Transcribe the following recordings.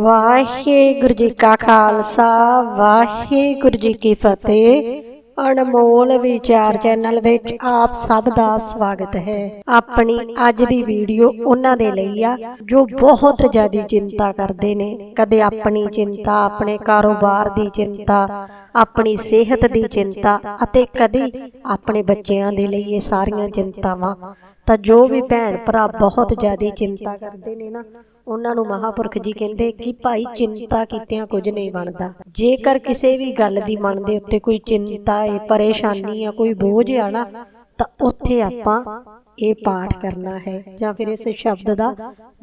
ਵਾਹਿਗੁਰੂ ਜੀ ਕਾ ਖਾਲਸਾ, ਵਾਹਿਗੁਰੂ ਜੀ ਕੀ ਫਤਿਹ। ਅਨਮੋਲ ਵਿਚਾਰ ਚੈਨਲ ਵਿੱਚ ਆਪ ਸਭ ਦਾ ਸਵਾਗਤ ਹੈ। ਆਪਣੀ ਅੱਜ ਦੀ ਵੀਡੀਓ ਉਹਨਾਂ ਦੇ ਲਈ ਆ, ਜੋ ਬਹੁਤ ਜ਼ਿਆਦਾ ਚਿੰਤਾ ਕਰਦੇ ਨੇ। ਕਦੇ ਆਪਣੀ ਚਿੰਤਾ, ਆਪਣੇ ਕਾਰੋਬਾਰ ਦੀ ਚਿੰਤਾ, ਆਪਣੀ ਸਿਹਤ ਦੀ ਚਿੰਤਾ ਅਤੇ ਕਦੇ ਆਪਣੇ ਬੱਚਿਆਂ ਦੇ ਲਈ ਇਹ ਸਾਰੀਆਂ ਚਿੰਤਾਵਾਂ। ਤਾਂ ਜੋ ਵੀ ਭੈਣ ਭਰਾ ਬਹੁਤ ਜ਼ਿਆਦਾ ਚਿੰਤਾ ਕਰਦੇ ਨੇ ਨਾ ਉਹਨਾਂ ਨੂੰ ਮਹਾਪੁਰਖ ਜੀ ਕਹਿੰਦੇ ਕਿ ਭਾਈ ਚਿੰਤਾ ਕੀਤਿਆਂ ਕੁਝ ਨਹੀਂ ਬਣਦਾ। ਜੇਕਰ ਕਿਸੇ ਵੀ ਗੱਲ ਦੀ ਮਨ ਦੇ ਉੱਤੇ ਕੋਈ ਚਿੰਤਾ ਹੈ ਪਰੇਸ਼ਾਨੀ ਆ ਕੋਈ ਬੋਝ ਆ ਨਾ ਤਾਂ ਉੱਥੇ ਆਪਾਂ ਇਹ ਪਾਠ ਕਰਨਾ ਹੈ ਜਾਂ ਫਿਰ ਇਸ ਸ਼ਬਦ ਦਾ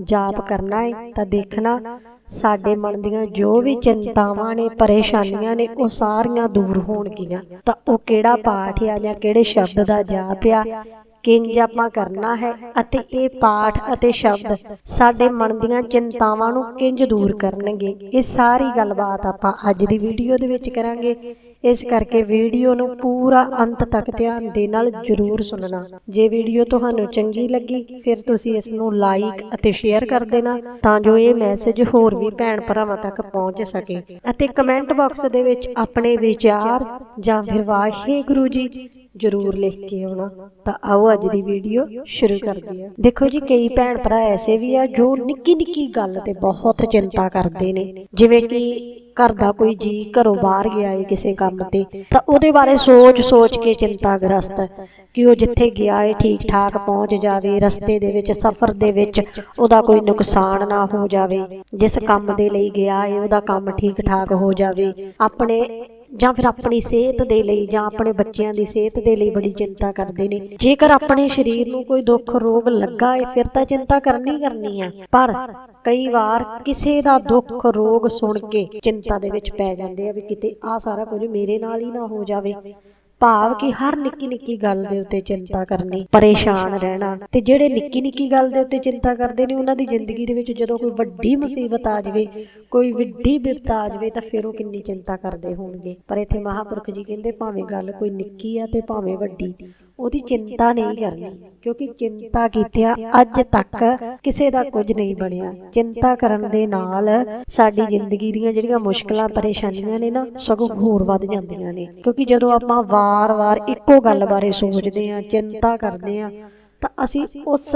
ਜਾਪ ਕਰਨਾ ਹੈ ਤਾਂ ਦੇਖਣਾ ਸਾਡੇ ਮਨ ਦੀਆਂ ਜੋ ਵੀ ਚਿੰਤਾਵਾਂ ਨੇ ਪਰੇਸ਼ਾਨੀਆਂ ਨੇ ਉਹ ਸਾਰੀਆਂ ਦੂਰ ਹੋਣਗੀਆਂ। ਤਾਂ ਉਹ ਕਿਹੜਾ ਪਾਠ ਆ ਜਾਂ ਕਿਹੜੇ ਸ਼ਬਦ ਦਾ ਜਾਪ ਆ ਕਿੰਜ ਆਪਾਂ ਕਰਨਾ ਹੈ ਅਤੇ ਇਹ ਪਾਠ ਅਤੇ ਸ਼ਬਦ ਸਾਡੇ ਮਨ ਦੀਆਂ ਚਿੰਤਾਵਾਂ ਨੂੰ ਕਿੰਜ ਦੂਰ ਕਰਨਗੇ। ਇਹ ਸਾਰੀ ਗੱਲਬਾਤ ਆਪਾਂ ਅੱਜ ਦੀ ਵੀਡੀਓ ਦੇ ਵਿੱਚ ਕਰਾਂਗੇ। ਇਸ ਕਰਕੇ ਵੀਡੀਓ ਨੂੰ ਪੂਰਾ ਅੰਤ ਤੱਕ ਧਿਆਨ ਦੇ ਨਾਲ ਜ਼ਰੂਰ ਸੁਣਨਾ। ਜੇ ਵੀਡੀਓ ਤੁਹਾਨੂੰ ਚੰਗੀ ਲੱਗੀ, ਫਿਰ ਤੁਸੀਂ ਇਸ ਨੂੰ ਲਾਈਕ ਅਤੇ ਸ਼ੇਅਰ ਕਰ ਦੇਣਾ ਤਾਂ ਜੋ ਇਹ ਮੈਸੇਜ ਹੋਰ ਵੀ ਭੈਣ ਭਰਾਵਾਂ ਤੱਕ ਪਹੁੰਚ ਸਕੇ। ਅਤੇ ਕਮੈਂਟ ਬਾਕਸ ਦੇ ਵਿੱਚ ਆਪਣੇ ਵਿਚਾਰ ਜਾਂ ਫਿਰ ਵਾਹਿਗੁਰੂ ਜੀ ਜਰੂਰ ਲਿਖ ਕੇ ਆਉਣਾ। ਤਾਂ ਆਓ ਅੱਜ ਦੀ ਵੀਡੀਓ ਸ਼ੁਰੂ ਕਰਦੇ ਹਾਂ। ਦੇਖੋ ਜੀ ਕਈ ਭੈਣ ਭਰਾ ਐਸੇ ਵੀ ਆ ਜੋ ਨਿੱਕੀ ਨਿੱਕੀ ਗੱਲ ਤੇ ਬਹੁਤ ਚਿੰਤਾ ਕਰਦੇ ਨੇ। ਜਿਵੇਂ ਕਿ ਘਰ ਦਾ ਕੋਈ ਜੀ ਘਰੋਂ ਬਾਹਰ ਗਿਆ ਏ ਕਿਸੇ ਕੰਮ ਤੇ, ਤਾਂ ਉਹਦੇ ਬਾਰੇ ਸੋਚ ਸੋਚ ਕੇ ਚਿੰਤਾਗ੍ਰਸਤ ਹੈ ਕਿ ਉਹ ਜਿੱਥੇ ਗਿਆ ਏ ਠੀਕ ਠਾਕ ਪਹੁੰਚ ਜਾਵੇ, ਰਸਤੇ ਦੇ ਵਿੱਚ, ਸਫ਼ਰ ਦੇ ਵਿੱਚ, ਉਹਦਾ ਕੋਈ ਨੁਕਸਾਨ ਨਾ ਹੋ ਜਾਵੇ। ਜਿਸ ਕੰਮ ਦੇ ਲਈ ਗਿਆ ਏ, ਉਹਦਾ ਕੰਮ ਠੀਕ ਠਾਕ ਹੋ ਜਾਵੇ। ਆਪਣੇ ਜਾਂ ਫਿਰ ਆਪਣੀ ਸਿਹਤ ਦੇ ਲਈ ਜਾਂ ਆਪਣੇ ਬੱਚਿਆਂ ਦੀ ਸਿਹਤ ਦੇ ਲਈ ਬੜੀ ਚਿੰਤਾ ਕਰਦੇ ਨੇ। ਜੇਕਰ ਆਪਣੇ ਸਰੀਰ ਨੂੰ ਕੋਈ ਦੁੱਖ ਰੋਗ ਲੱਗਾ ਏ, ਫਿਰ ਤਾਂ ਚਿੰਤਾ ਕਰਨੀ ਕਰਨੀ ਆ। ਪਰ ਕਈ ਵਾਰ ਕਿਸੇ ਦਾ ਦੁੱਖ ਰੋਗ ਸੁਣ ਕੇ ਚਿੰਤਾ ਦੇ ਵਿੱਚ ਪੈ ਜਾਂਦੇ ਆ ਵੀ ਕਿਤੇ ਆ ਸਾਰਾ ਕੁਝ ਮੇਰੇ ਨਾਲ ਹੀ ਨਾ ਹੋ ਜਾਵੇ। ਭਾਵ ਕਿ ਹਰ ਨਿੱਕੀ ਨਿੱਕੀ ਗੱਲ ਦੇ ਉੱਤੇ ਚਿੰਤਾ ਕਰਨੀ, ਪਰੇਸ਼ਾਨ ਰਹਿਣਾ। ਤੇ ਜਿਹੜੇ ਨਿੱਕੀ ਨਿੱਕੀ ਗੱਲ ਦੇ ਉੱਤੇ ਚਿੰਤਾ ਕਰਦੇ ਨੇ, ਉਹਨਾਂ ਦੀ ਜ਼ਿੰਦਗੀ ਦੇ ਵਿੱਚ ਜਦੋਂ ਕੋਈ ਵੱਡੀ ਮੁਸੀਬਤ ਆ ਜਾਵੇ, ਕੋਈ ਵੱਡੀ ਬਿਪਤਾ ਆ ਜਾਵੇ, ਤਾਂ ਫਿਰ ਉਹ ਕਿੰਨੀ ਚਿੰਤਾ ਕਰਦੇ ਹੋਣਗੇ। ਪਰ ਇੱਥੇ ਮਹਾਪੁਰਖ ਜੀ ਕਹਿੰਦੇ, ਭਾਵੇਂ ਗੱਲ ਕੋਈ ਨਿੱਕੀ ਆ ਤੇ ਭਾਵੇਂ ਵੱਡੀ ਉਹਦੀ ਚਿੰਤਾ ਨਹੀਂ ਕਰਨੀ ਕਿਉਂਕਿ ਚਿੰਤਾ ਕੀਤਿਆਂ ਅੱਜ ਤੱਕ ਕਿਸੇ ਦਾ ਕੁਝ ਨਹੀਂ ਬਣਿਆ। ਚਿੰਤਾ ਕਰਨ ਦੇ ਨਾਲ ਸਾਡੀ ਜ਼ਿੰਦਗੀ ਦੀਆਂ ਜਿਹੜੀਆਂ ਮੁਸ਼ਕਲਾਂ ਪਰੇਸ਼ਾਨੀਆਂ ਨੇ ਨਾ ਸਗੋਂ ਹੋਰ ਵੱਧ ਜਾਂਦੀਆਂ ਨੇ। ਕਿਉਂਕਿ ਜਦੋਂ ਆਪਾਂ ਵਾਰ-ਵਾਰ ਇੱਕੋ ਗੱਲ ਬਾਰੇ ਸੋਚਦੇ ਆਂ ਚਿੰਤਾ ਕਰਦੇ ਆਂ ਤਾਂ ਅਸੀਂ ਉਸ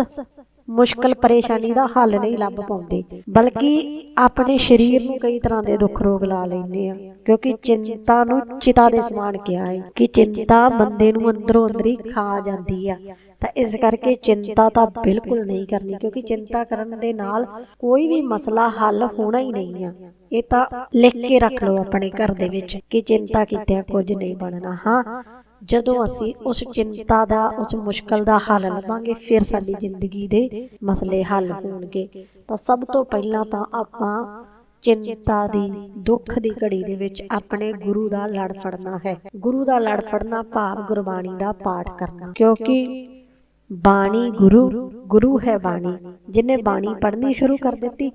ਮੁਸ਼ਕਲ ਪਰੇਸ਼ਾਨੀ ਦਾ ਹੱਲ ਨਹੀਂ ਲੱਭ ਪਾਉਂਦੇ। ਬਲਕਿ ਆਪਣੇ ਸਰੀਰ ਨੂੰ ਕਈ ਤਰ੍ਹਾਂ ਦੇ ਦੁੱਖ ਰੋਗ ਲਾ ਲੈਂਦੇ ਆ। ਕਿਉਂਕਿ ਚਿੰਤਾ ਨੂੰ ਚਿਤਾ ਦੇ ਸਮਾਨ ਕਿਹਾ ਹੈ ਕਿ ਚਿੰਤਾ ਬੰਦੇ ਨੂੰ ਅੰਦਰੋਂ ਅੰਦਰੀ ਖਾ ਜਾਂਦੀ ਆ। ਤਾਂ ਇਸ ਕਰਕੇ ਚਿੰਤਾ ਤਾਂ ਬਿਲਕੁਲ ਨਹੀਂ ਕਰਨੀ ਕਿਉਂਕਿ ਚਿੰਤਾ ਕਰਨ ਦੇ ਨਾਲ ਕੋਈ ਵੀ ਮਸਲਾ ਹੱਲ ਹੋਣਾ ਹੀ ਨਹੀਂ ਆ। ਇਹ ਤਾਂ ਲਿਖ ਕੇ ਰੱਖ ਲਓ ਆਪਣੇ ਘਰ ਦੇ ਵਿੱਚ ਕਿ ਚਿੰਤਾ ਕੀਤਿਆਂ ਕੁਝ ਨਹੀਂ ਬਣਨਾ। ਹਾਂ ਜਦੋਂ ਅਸੀਂ ਉਸ ਚਿੰਤਾ ਦਾ ਉਸ ਮੁਸ਼ਕਲ ਦਾ ਹੱਲ ਲੱਭਾਂਗੇ ਫਿਰ ਸਾਡੀ ਜ਼ਿੰਦਗੀ ਦੇ ਮਸਲੇ ਹੱਲ ਹੋਣਗੇ। ਤਾਂ ਸਭ ਤੋਂ ਪਹਿਲਾਂ ਤਾਂ ਆਪਾਂ ਚਿੰਤਾ ਦੀ ਦੁੱਖ ਦੀ ਘੜੀ ਦੇ ਵਿੱਚ ਆਪਣੇ ਗੁਰੂ ਦਾ ਲੜ ਫੜਨਾ ਹੈ। ਗੁਰੂ ਦਾ ਲੜ ਫੜਨਾ ਭਾਵ ਗੁਰਬਾਣੀ ਦਾ ਪਾਠ ਕਰਨਾ। ਕਿਉਂਕਿ ਬਾਣੀ ਗੁਰੂ ਗੁਰੂ ਹੈ ਬਾਣੀ। ਜਿਨੇ ਬਾਣੀ ਪੜ੍ਹਨੀ ਸ਼ੁਰੂ ਕਰ ਦਿੱਤੀ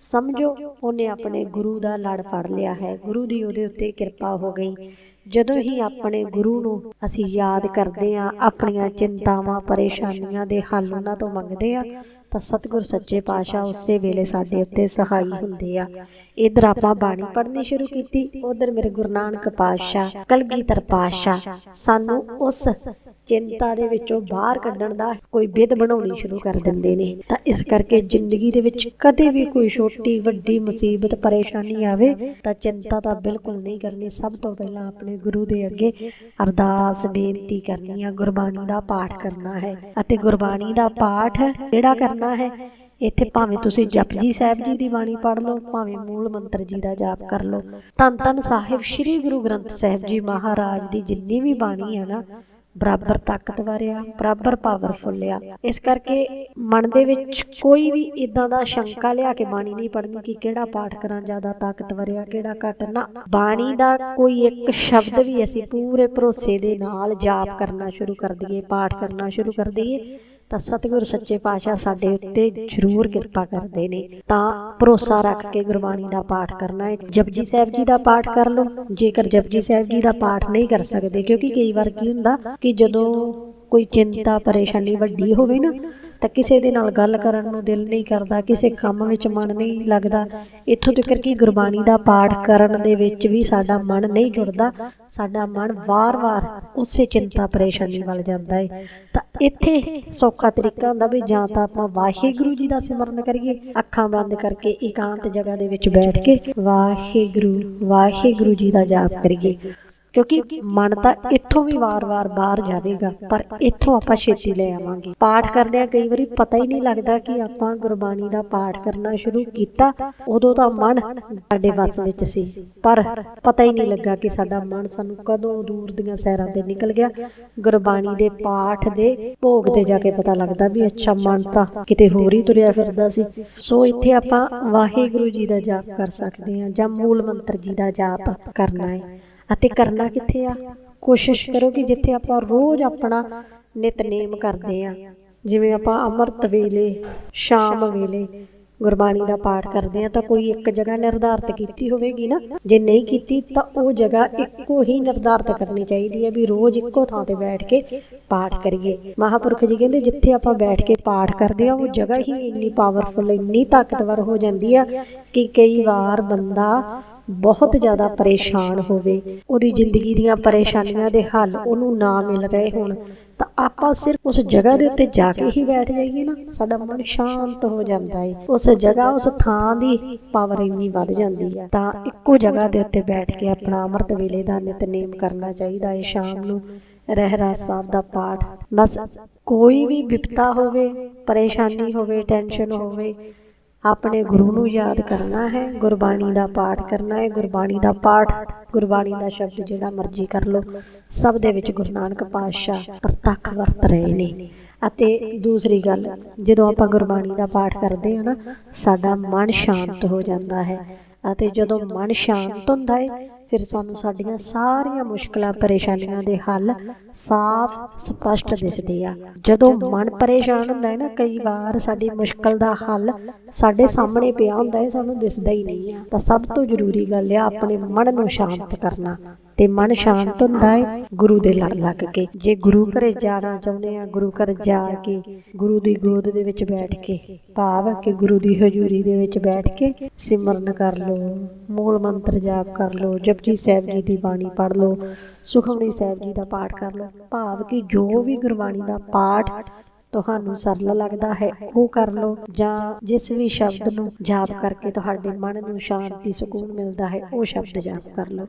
ਸਮਝੋ ਉਹਨੇ ਆਪਣੇ ਗੁਰੂ ਦਾ ਲੜ ਫੜ ਲਿਆ ਹੈ। ਗੁਰੂ ਦੀ ਉਹਦੇ ਉੱਤੇ ਕਿਰਪਾ ਹੋ ਗਈ। ਜਦੋਂ ਹੀ ਆਪਣੇ ਗੁਰੂ ਨੂੰ ਅਸੀਂ ਯਾਦ ਕਰਦੇ ਆ ਆਪਣੀਆਂ ਚਿੰਤਾਵਾਂ ਪਰੇਸ਼ਾਨੀਆਂ ਦੇ ਹੱਲ ਉਹਨਾਂ ਤੋਂ ਮੰਗਦੇ ਆ ਤਾਂ ਸਤਿਗੁਰ ਸੱਚੇ ਪਾਤਸ਼ਾਹ ਉਸੇ ਵੇਲੇ ਸਾਡੇ ਉੱਤੇ ਸਹਾਈ ਹੁੰਦੇ ਆ। ਇਧਰ ਆਪਾਂ ਬਾਣੀ ਪੜ੍ਹਨੀ ਸ਼ੁਰੂ ਕੀਤੀ, ਉਧਰ ਮੇਰੇ ਗੁਰੂ ਨਾਨਕ ਪਾਤਸ਼ਾਹ, ਕਲਗੀਧਰ ਪਾਤਸ਼ਾਹ, ਸਾਨੂੰ ਉਸ ਚਿੰਤਾ ਦੇ ਵਿੱਚੋਂ ਬਾਹਰ ਕੱਢਣ ਦਾ ਕੋਈ ਵਿਧ ਬਣਾਉਣੀ ਸ਼ੁਰੂ ਕਰ ਦਿੰਦੇ ਨੇ। ਤਾਂ ਇਸ ਕਰਕੇ ਜ਼ਿੰਦਗੀ ਦੇ ਵਿੱਚ ਕਦੇ ਵੀ ਕੋਈ ਛੋਟੀ, ਵੱਡੀ ਮੁਸੀਬਤ, ਪਰੇਸ਼ਾਨੀ ਆਵੇ, ਤਾਂ ਚਿੰਤਾ ਤਾਂ ਬਿਲਕੁਲ ਨਹੀਂ ਕਰਨੀ। ਸਭ ਤੋਂ ਪਹਿਲਾਂ ਆਪਣੇ ਗੁਰੂ ਦੇ ਅੱਗੇ ਅਰਦਾਸ, ਬੇਨਤੀ ਕਰਨੀ ਆ, ਗੁਰਬਾਣੀ ਦਾ ਪਾਠ ਕਰਨਾ ਹੈ। ਅਤੇ ਗੁਰਬਾਣੀ ਦਾ ਪਾਠ ਜਿਹੜਾ ਕਰਨਾ ਹੈ। ਇੱਥੇ ਭਾਵੇਂ ਤੁਸੀਂ ਜਪਜੀ ਸਾਹਿਬ ਜੀ ਦੀ ਬਾਣੀ ਪੜ੍ਹ ਲਓ ਭਾਵੇਂ ਮੂਲ ਮੰਤਰ ਜੀ ਦਾ ਜਾਪ ਕਰ ਲਓ। ਧੰਨ ਧੰਨ ਸਾਹਿਬ ਸ੍ਰੀ ਗੁਰੂ ਗ੍ਰੰਥ ਸਾਹਿਬ ਜੀ ਮਹਾਰਾਜ ਦੀ ਜਿੰਨੀ ਵੀ ਬਾਣੀ ਹੈ ਨਾ ਬਰਾਬਰ ਤਾਕਤਵਰ ਆ ਬਰਾਬਰ ਪਾਵਰਫੁਲ ਆ ਇਸ ਕਰਕੇ ਮਨ ਦੇ ਵਿੱਚ ਕੋਈ ਵੀ ਇਦਾਂ ਦਾ ਸ਼ੰਕਾ ਲਿਆ ਕੇ ਬਾਣੀ ਨਹੀਂ ਪੜ੍ਹਨੀ ਕਿ ਕਿਹੜਾ ਪਾਠ ਕਰਾਂ ਜ਼ਿਆਦਾ ਤਾਕਤਵਰ ਆ ਕਿਹੜਾ ਘੱਟ। ਨਾ ਬਾਣੀ ਦਾ ਕੋਈ ਇੱਕ ਸ਼ਬਦ ਵੀ ਅਸੀਂ ਪੂਰੇ ਭਰੋਸੇ ਦੇ ਨਾਲ ਜਾਪ ਕਰਨਾ ਸ਼ੁਰੂ ਕਰ ਦਈਏ ਪਾਠ ਕਰਨਾ ਸ਼ੁਰੂ ਕਰ ਦਈਏ ਤਾਂ ਸਤਿਗੁਰ ਸੱਚੇ ਪਾਤਸ਼ਾਹ ਸਾਡੇ ਉੱਤੇ ਜ਼ਰੂਰ ਕਿਰਪਾ ਕਰਦੇ ਨੇ। ਤਾਂ ਭਰੋਸਾ ਰੱਖ ਕੇ ਗੁਰਬਾਣੀ ਦਾ ਪਾਠ ਕਰਨਾ ਹੈ। ਜਪਜੀ ਸਾਹਿਬ ਜੀ ਦਾ ਪਾਠ ਕਰ ਲਓ। ਜੇਕਰ ਜਪਜੀ ਸਾਹਿਬ ਜੀ ਦਾ ਪਾਠ ਨਹੀਂ ਕਰ ਸਕਦੇ, ਕਿਉਂਕਿ ਕਈ ਵਾਰ ਕੀ ਹੁੰਦਾ ਕਿ ਜਦੋਂ ਕੋਈ ਚਿੰਤਾ, ਪਰੇਸ਼ਾਨੀ ਵੱਡੀ ਹੋਵੇ ਨਾ ਤਾਂ ਕਿਸੇ ਦੇ ਨਾਲ ਗੱਲ ਕਰਨ ਨੂੰ ਦਿਲ ਨਹੀਂ ਕਰਦਾ, ਕਿਸੇ ਕੰਮ ਵਿੱਚ ਮਨ ਨਹੀਂ ਲੱਗਦਾ। ਇੱਥੋਂ ਤੱਕ ਕਿ ਗੁਰਬਾਣੀ ਦਾ ਪਾਠ ਕਰਨ ਦੇ ਵਿੱਚ ਵੀ ਸਾਡਾ ਮਨ ਨਹੀਂ ਜੁੜਦਾ, ਸਾਡਾ ਮਨ ਵਾਰ-ਵਾਰ ਉਸੇ ਚਿੰਤਾ ਪਰੇਸ਼ਾਨੀ ਵੱਲ ਜਾਂਦਾ ਹੈ ਤਾਂ ਇੱਥੇ ਸੌਖਾ ਤਰੀਕਾ ਹੁੰਦਾ ਵੀ ਜਾਂ ਤਾਂ ਆਪਾਂ ਵਾਹਿਗੁਰੂ ਜੀ ਦਾ ਸਿਮਰਨ ਕਰੀਏ, ਅੱਖਾਂ ਬੰਦ ਕਰਕੇ ਇਕਾਂਤ ਜਗ੍ਹਾ ਦੇ ਵਿੱਚ ਬੈਠ ਕੇ ਵਾਹਿਗੁਰੂ ਵਾਹਿਗੁਰੂ ਜੀ ਦਾ ਜਾਪ ਕਰੀਏ। ਕਿਉਂਕਿ ਮਨ ਤਾਂ ਇੱਥੋਂ ਵੀ ਵਾਰ-ਵਾਰ ਬਾਹਰ ਜਾਵੇਗਾ, ਪਰ ਇੱਥੋਂ ਆਪਾਂ ਛੇਤੀ ਲੈ ਆਵਾਂਗੇ। ਪਾਠ ਕਰਦਿਆਂ ਕਈ ਵਾਰੀ ਪਤਾ ਹੀ ਨਹੀਂ ਲੱਗਦਾ ਕਿ ਆਪਾਂ ਗੁਰਬਾਣੀ ਦਾ ਪਾਠ ਕਰਨਾ ਸ਼ੁਰੂ ਕੀਤਾ, ਉਦੋਂ ਤਾਂ ਮਨ ਸਾਡੇ ਵੱਸ ਵਿੱਚ ਸੀ। ਪਰ ਪਤਾ ਹੀ ਨਹੀਂ ਲੱਗਾ ਕਿ ਸਾਡਾ ਮਨ ਸਾਨੂੰ ਕਦੋਂ ਦੂਰ ਦੀਆਂ ਸੈਰਾਂ ਤੇ ਨਿਕਲ ਗਿਆ। ਗੁਰਬਾਣੀ ਦੇ ਪਾਠ ਦੇ ਭੋਗ ਤੇ ਜਾ ਕੇ ਪਤਾ ਲੱਗਦਾ ਵੀ ਅੱਛਾ, ਮਨ ਤਾਂ ਕਿਤੇ ਹੋਰ ਹੀ ਤੁਰਿਆ ਫਿਰਦਾ ਸੀ। ਸੋ ਇੱਥੇ ਆਪਾਂ ਵਾਹਿਗੁਰੂ ਜੀ ਦਾ ਜਾਪ ਕਰ ਸਕਦੇ ਹਾਂ ਜਾਂ ਮੂਲ ਮੰਤਰ ਜੀ ਦਾ ਜਾਪ ਕਰਨਾ ਹੈ। ਅਤੇ ਕਰਨਾ ਕਿੱਥੇ ਆ? ਕੋਸ਼ਿਸ਼ ਕਰੋ ਕਿ ਜਿੱਥੇ ਆਪਾਂ ਰੋਜ਼ ਆਪਣਾ ਨਿਤਨੇਮ ਕਰਦੇ ਆ। ਜਿਵੇਂ ਆਪਾਂ ਅੰਮ੍ਰਿਤ ਵੇਲੇ, ਸ਼ਾਮ ਵੇਲੇ ਗੁਰਬਾਣੀ ਦਾ ਪਾਠ ਕਰਦੇ ਆ, ਤਾਂ ਕੋਈ ਇੱਕ ਜਗ੍ਹਾ ਨਿਰਧਾਰਤ ਕੀਤੀ ਹੋਵੇਗੀ ਨਾ? ਜੇ ਨਹੀਂ ਕੀਤੀ, ਤਾਂ ਉਹ ਜਗ੍ਹਾ ਇੱਕੋ ਹੀ ਨਿਰਧਾਰਤ ਕਰਨੀ ਚਾਹੀਦੀ ਹੈ ਵੀ ਰੋਜ਼ ਇੱਕੋ ਥਾਂ ਤੇ ਬੈਠ ਕੇ ਪਾਠ ਕਰੀਏ। ਮਹਾਪੁਰਖ ਜੀ ਕਹਿੰਦੇ, ਜਿੱਥੇ ਆਪਾਂ ਬੈਠ ਕੇ ਪਾਠ ਕਰਦੇ ਆ, ਉਹ ਜਗ੍ਹਾ ਹੀ ਇੰਨੀ ਪਾਵਰਫੁਲ ਇੰਨੀ ਤਾਕਤਵਰ ਹੋ ਜਾਂਦੀ ਆ ਕਿ ਕਈ ਵਾਰ ਬੰਦਾ ਬਹੁਤ ਜ਼ਿਆਦਾ ਪਰੇਸ਼ਾਨ ਹੋਵੇ, ਉਹਦੀ ਜ਼ਿੰਦਗੀ ਦੀਆਂ ਪਰੇਸ਼ਾਨੀਆਂ ਦੇ ਹੱਲ ਉਹਨੂੰ ਨਾ ਮਿਲ ਰਹੇ ਹੋਣ, ਤਾਂ ਆਪਾਂ ਸਿਰਫ ਉਸ ਜਗ੍ਹਾ ਦੇ ਉੱਤੇ ਜਾ ਕੇ ਹੀ ਬੈਠ ਜਾਈਏ ਨਾ, ਸਾਡਾ ਮਨ ਸ਼ਾਂਤ ਹੋ ਜਾਂਦਾ ਹੈ ਉਸ ਜਗ੍ਹਾ, ਉਸ ਥਾਂ ਦੀ ਪਾਵਰ ਇੰਨੀ ਵੱਧ ਜਾਂਦੀ ਹੈ ਤਾਂ ਇੱਕੋ ਜਗ੍ਹਾ ਦੇ ਉੱਤੇ ਬੈਠ ਕੇ ਆਪਣਾ ਅੰਮ੍ਰਿਤ ਵੇਲੇ ਦਾ ਨਿਤਨੇਮ ਕਰਨਾ ਚਾਹੀਦਾ ਹੈ ਸ਼ਾਮ ਨੂੰ, ਰਹਿਰਾਸ ਸਾਹਿਬ ਦਾ ਪਾਠ, ਬਸ ਕੋਈ ਵੀ ਵਿਪਤਾ ਹੋਵੇ, ਪਰੇਸ਼ਾਨੀ ਹੋਵੇ ਟੈਨਸ਼ਨ ਹੋਵੇ ਆਪਣੇ ਗੁਰੂ ਨੂੰ ਯਾਦ ਕਰਨਾ ਹੈ, ਗੁਰਬਾਣੀ ਦਾ ਪਾਠ ਕਰਨਾ ਹੈ, ਗੁਰਬਾਣੀ ਦਾ ਪਾਠ, ਗੁਰਬਾਣੀ ਦਾ ਸ਼ਬਦ ਜਿਹੜਾ ਮਰਜ਼ੀ ਕਰ ਲਓ। ਸਭ ਦੇ ਵਿੱਚ ਗੁਰੂ ਨਾਨਕ ਪਾਤਸ਼ਾਹ ਪ੍ਰਤੱਖ ਵਰਤ ਰਹੇ ਨੇ। ਅਤੇ ਦੂਸਰੀ ਗੱਲ, ਜਦੋਂ ਆਪਾਂ ਗੁਰਬਾਣੀ ਦਾ ਪਾਠ ਕਰਦੇ ਹਾਂ ਨਾ, ਸਾਡਾ ਮਨ ਸ਼ਾਂਤ ਹੋ ਜਾਂਦਾ ਹੈ। ਅਤੇ ਜਦੋਂ ਮਨ ਸ਼ਾਂਤ ਹੁੰਦਾ ਹੈ ਫਿਰ ਸਾਨੂੰ ਸਾਡੀਆਂ ਸਾਰੀਆਂ ਮੁਸ਼ਕਲਾਂ ਪਰੇਸ਼ਾਨੀਆਂ ਦੇ ਹੱਲ ਸਾਫ਼, ਸਪਸ਼ਟ ਦਿਸਦੇ ਆ। ਜਦੋਂ ਮਨ ਪਰੇਸ਼ਾਨ ਹੁੰਦਾ ਹੈ ਨਾ, ਕਈ ਵਾਰ ਸਾਡੀ ਮੁਸ਼ਕਲ ਦਾ ਹੱਲ ਸਾਡੇ ਸਾਹਮਣੇ ਪਿਆ ਹੁੰਦਾ ਹੈ, ਸਾਨੂੰ ਦਿਸਦਾ ਹੀ ਨਹੀਂ ਆ। ਤਾਂ ਸਭ ਤੋਂ ਜ਼ਰੂਰੀ ਗੱਲ ਆ, ਆਪਣੇ ਮਨ ਨੂੰ ਸ਼ਾਂਤ ਕਰਨਾ। ਤੇ ਮਨ ਸ਼ਾਂਤ ਹੁੰਦਾ ਹੈ ਗੁਰੂ ਦੇ ਲੜ ਲੱਗ ਕੇ। ਜੇ ਗੁਰੂ ਘਰੇ ਜਾਣਾ ਚਾਹੁੰਦੇ ਆ, ਗੁਰੂ ਘਰ ਜਾ ਕੇ, ਗੁਰੂ ਦੀ ਗੋਦ ਦੇ ਵਿੱਚ ਬੈਠ ਕੇ, ਭਾਵ ਕਿ ਗੁਰੂ ਦੀ ਹਜ਼ੂਰੀ ਦੇ ਵਿੱਚ ਬੈਠ ਕੇ ਸਿਮਰਨ ਕਰ ਲਓ, ਮੂਲ ਮੰਤਰ ਜਾਪ ਕਰ ਲਓ, ਜਪਜੀ ਸਾਹਿਬ ਜੀ ਦੀ ਬਾਣੀ ਪੜ੍ਹ ਲਓ, ਸੁਖਮਨੀ ਸਾਹਿਬ ਜੀ ਦਾ ਪਾਠ ਕਰ ਲਓ। ਭਾਵ ਕਿ ਜੋ ਵੀ ਗੁਰਬਾਣੀ ਦਾ ਪਾਠ ਤੁਹਾਨੂੰ ਸਰਲ ਲੱਗਦਾ ਹੈ। ਉਹ ਕਰ ਲਓ। ਜਾਂ ਜਿਸ ਵੀ ਸ਼ਬਦ ਨੂੰ ਜਾਪ ਕਰਕੇ ਤੁਹਾਡੇ ਮਨ ਨੂੰ ਸ਼ਾਂਤੀ ਸਕੂਨ ਮਿਲਦਾ ਹੈ। ਉਹ ਸ਼ਬਦ ਜਾਪ ਕਰ ਲਓ।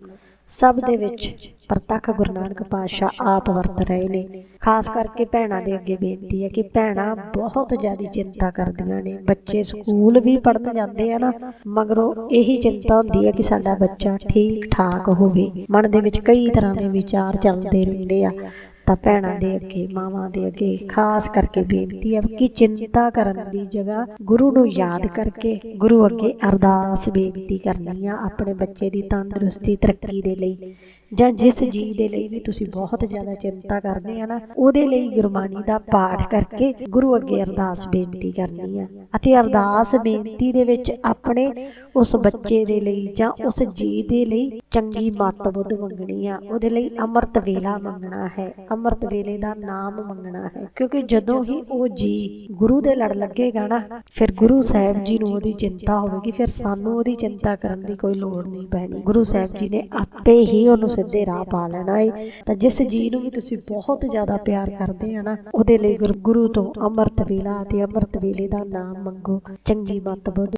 ਸਭ ਦੇ ਵਿੱਚ ਪ੍ਰਤੱਖ ਗੁਰੂ ਨਾਨਕ ਪਾਤਸ਼ਾਹ ਆਪ ਵਰਤ ਰਹੇ ਨੇ। ਖਾਸ ਕਰਕੇ ਭੈਣਾਂ ਦੇ ਅੱਗੇ ਬੇਨਤੀ ਹੈ ਕਿ ਭੈਣਾਂ ਬਹੁਤ ਜ਼ਿਆਦਾ ਚਿੰਤਾ ਕਰਦੀਆਂ ਨੇ। ਬੱਚੇ ਸਕੂਲ ਵੀ ਪੜ੍ਹਨ ਜਾਂਦੇ ਆ ਨਾ। ਮਗਰੋਂ ਇਹੀ ਚਿੰਤਾ ਹੁੰਦੀ ਹੈ ਕਿ ਸਾਡਾ ਬੱਚਾ ਠੀਕ ਠਾਕ ਹੋਵੇ। ਮਨ ਦੇ ਵਿੱਚ ਕਈ ਤਰ੍ਹਾਂ ਦੇ ਵਿਚਾਰ ਚੱਲਦੇ ਰਹਿੰਦੇ ਆ ਤਾਂ ਭੈਣਾਂ ਦੇ ਅੱਗੇ, ਮਾਵਾਂ ਦੇ ਅੱਗੇ ਖਾਸ ਕਰਕੇ ਬੇਨਤੀ ਹੈ ਕਿ ਚਿੰਤਾ ਕਰਨ ਦੀ ਜਗ੍ਹਾ ਗੁਰੂ ਨੂੰ ਯਾਦ ਕਰਕੇ ਗੁਰੂ ਅੱਗੇ ਅਰਦਾਸ ਬੇਨਤੀ ਕਰਨੀ ਆ ਆਪਣੇ ਬੱਚੇ ਦੀ ਤੰਦਰੁਸਤੀ ਤਰੱਕੀ ਦੇ ਲਈ। ਜਾਂ ਜਿਸ ਜੀ ਦੇ ਲਈ ਵੀ ਤੁਸੀਂ ਬਹੁਤ ਜ਼ਿਆਦਾ ਚਿੰਤਾ ਕਰਦੇ ਆ ਨਾ ਉਹਦੇ ਲਈ ਗੁਰਬਾਣੀ ਦਾ ਪਾਠ ਕਰਕੇ ਗੁਰੂ ਅੱਗੇ ਅਰਦਾਸ ਬੇਨਤੀ ਕਰਨੀ ਆ। ਅਤੇ ਅਰਦਾਸ ਬੇਨਤੀ ਦੇ ਵਿੱਚ ਆਪਣੇ ਉਸ ਬੱਚੇ ਦੇ ਲਈ ਜਾਂ ਉਸ ਜੀ ਦੇ ਲਈ ਚੰਗੀ ਮੱਤ ਬੁੱਧ ਮੰਗਣੀ ਆ। ਉਹਦੇ ਲਈ ਅੰਮ੍ਰਿਤ ਵੇਲਾ ਮੰਗਣਾ ਹੈ ਅੰਮ੍ਰਿਤ ਵੇਲੇ ਦਾ ਨਾਮ ਮੰਗਣਾ ਹੈ। ਕਿਉਂਕਿ ਜਦੋਂ ਹੀ ਉਹ ਜੀ ਗੁਰੂ ਦੇ ਲੜ ਲੱਗੇਗਾ ਨਾ ਫਿਰ ਗੁਰੂ ਸਾਹਿਬ ਜੀ ਨੂੰ ਉਹਦੀ ਚਿੰਤਾ ਹੋਵੇਗੀ ਫਿਰ ਸਾਨੂੰ ਉਹਦੀ ਚਿੰਤਾ ਕਰਨ ਦੀ ਕੋਈ ਲੋੜ ਨਹੀਂ ਪੈਣੀ ਗੁਰੂ ਸਾਹਿਬ ਜੀ ਨੇ ਆਪੇ ਹੀ ਉਹਨੂੰ ਸਿੱਧੇ ਰਾਹ ਪਾ ਲੈਣਾ ਏ। ਤਾਂ ਜਿਸ ਜੀ ਨੂੰ ਵੀ ਤੁਸੀਂ ਬਹੁਤ ਜ਼ਿਆਦਾ ਪਿਆਰ ਕਰਦੇ ਆ ਨਾ, ਉਹਦੇ ਲਈ ਗੁਰੂ- ਤੋਂ ਅੰਮ੍ਰਿਤ ਵੇਲਾ ਤੇ ਅੰਮ੍ਰਿਤ ਵੇਲੇ ਦਾ ਨਾਮ ਮੰਗੋ। ਚੰਗੀ ਮਤ ਬੁੱਧ